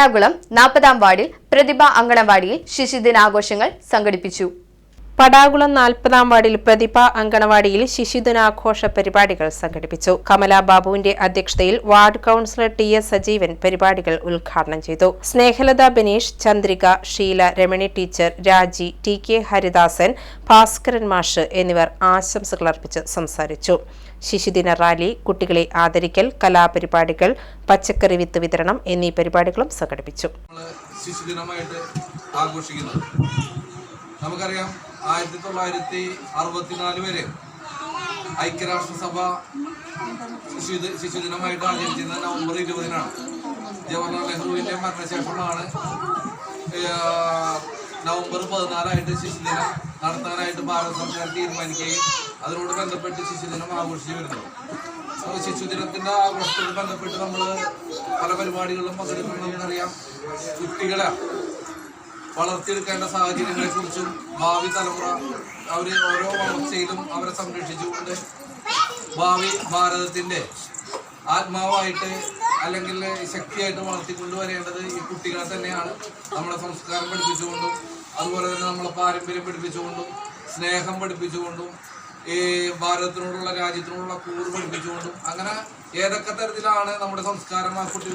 പടാകുളം നാൽപ്പതാം വാർഡിൽ പ്രതിഭ അങ്കണവാടിയിൽ ശിശുദിനാഘോഷങ്ങൾ സംഘടിപ്പിച്ചു പടാകുളം നാൽപ്പതാം വാർഡിൽ പ്രതിഭ അങ്കണവാടിയിൽ ശിശുദിനാഘോഷ പരിപാടികൾ സംഘടിപ്പിച്ചു. കമലാ ബാബുവിന്റെ അധ്യക്ഷതയിൽ ward councillor T S Sajeevan പരിപാടികൾ ഉദ്ഘാടനം ചെയ്തു. Snehalatha Bineesh Chandrika Sheela Ramani teacher Raji T K Haridasan Bhaskaran മാഷ് എന്നിവർ ആശംസകൾ അർപ്പിച്ച് സംസാരിച്ചു. ശിശുദിന റാലി കുട്ടികളെ ആദരിക്കൽ കലാപരിപാടികൾ പച്ചക്കറി വിത്ത് വിതരണം എന്നീ പരിപാടികളും സംഘടിപ്പിച്ചു. ശിശുദിനമായിട്ട് ആഘോഷിക്കുന്നത്. നമുക്കറിയാം ആയിരത്തി തൊള്ളായിരത്തി അറുപത്തിനാല് വരെ ഐക്യരാഷ്ട്രസഭ ശിശു ശിശുദിനമായിട്ട് ആചരിച്ചിരുന്നത് നവംബർ ഇരുപതിനാണ്. ജവഹർലാൽ നെഹ്റുവിന്റെ മരണശേഷമാണ് നവംബർ പതിനാലായിട്ട് ശിശുദിനം നടത്താനായിട്ട് ഭാരത സർക്കാർ തീരുമാനിക്കുകയും അതിനോട് ബന്ധപ്പെട്ട് ശിശുദിനം ആഘോഷിച്ചു വരുന്നത്. അപ്പോൾ ശിശുദിനത്തിന്റെ ആഘോഷത്തോട് ബന്ധപ്പെട്ട് നമ്മൾ പല പരിപാടികളിലും പങ്കെടുക്കുന്നുണ്ടെന്നറിയാം കുട്ടികളെ വളർത്തിയെടുക്കേണ്ട സാഹചര്യങ്ങളെ കുറിച്ചും ഭാവി തലമുറ അവർ ഓരോ വളർച്ചയിലും അവരെ സംരക്ഷിച്ചുകൊണ്ട് ഭാവി ഭാരതത്തിന്റെ ആത്മാവായിട്ട് അല്ലെങ്കിൽ ശക്തിയായിട്ട് വളർത്തിക്കൊണ്ടുവരേണ്ടത് ഈ കുട്ടികളെ തന്നെയാണ്. നമ്മളെ സംസ്കാരം പഠിപ്പിച്ചുകൊണ്ടും അതുപോലെ തന്നെ നമ്മളെ പാരമ്പര്യം പഠിപ്പിച്ചുകൊണ്ടും സ്നേഹം പഠിപ്പിച്ചുകൊണ്ടും ഈ ഭാരതത്തിനോടുള്ള രാജ്യത്തിനോടുള്ള കൂറ് പഠിപ്പിച്ചുകൊണ്ടും അങ്ങനെ ഏതൊക്കെ തരത്തിലാണ് നമ്മുടെ സംസ്കാരം ആ കുട്ടി